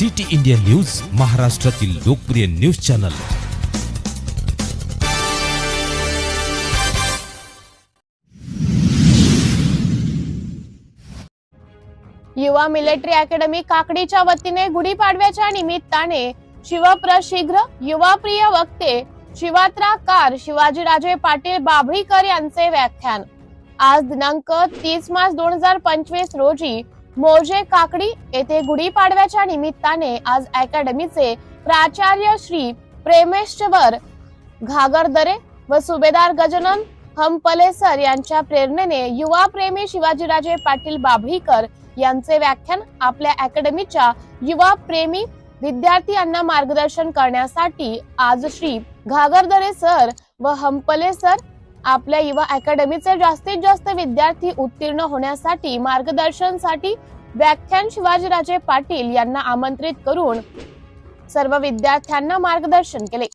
City India news महाराष्ट्रातील लोकप्रिय news channel. युवा मिलिटरी अकॅडमी काकडीच्या वतीने गुढीपाडव्याच्या निमित्ताने शिवप्रशीघ्र युवाप्रिय वक्ते शिवात्राकार शिवाजीराजे पाटील बाभळीकर यांचे व्याख्यान. आज दिनांक तीस मार्च दोन हजार पंचवीस रोजी मोजे काकडी येथे गुढीपाडव्याच्या निमित्ताने आज अकॅडमीचे प्राचार्य श्री प्रेमेश्वर घागरदरे व सुभेदार गजानन हंपले सर यांच्या प्रेरणेने युवा प्रेमी शिवाजीराजे पाटील बाभळीकर यांचे व्याख्यान आपल्या अकॅडमीच्या युवा प्रेमी विद्यार्थी यांना मार्गदर्शन करण्यासाठी आज श्री घागरदरे सर व हंपले सर आपल्या युवा अकॅडमीचे जास्तीत जास्त विद्यार्थी उत्तीर्ण होण्यासाठी मार्गदर्शनसाठी व्याख्यान शिवाजीराजे पाटील यांना आमंत्रित करून सर्व विद्यार्थ्यांना मार्गदर्शन केले.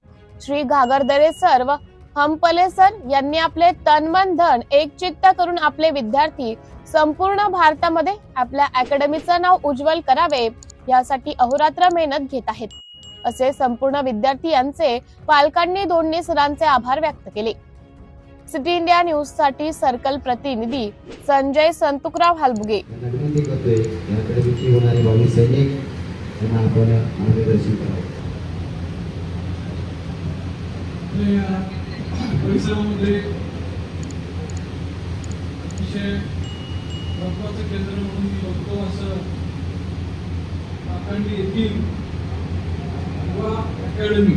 श्री घागरदरे सर व हंपले सर यांनी आपले तन मन धन एक चित्त करून आपले विद्यार्थी संपूर्ण भारतामध्ये आपल्या अकॅडमीचं नाव उज्ज्वल करावे यासाठी अहोरात्र मेहनत घेत आहेत. असे संपूर्ण विद्यार्थी यांचे पालकांनी दोन्ही सरांचे आभार व्यक्त केले. सिटी इंडिया न्यूजसाठी सर्कल प्रतिनिधी संजय संतुकराव हलबुगे. केंद्र म्हणून मी बघतो असं येथील युवा अकॅडमी.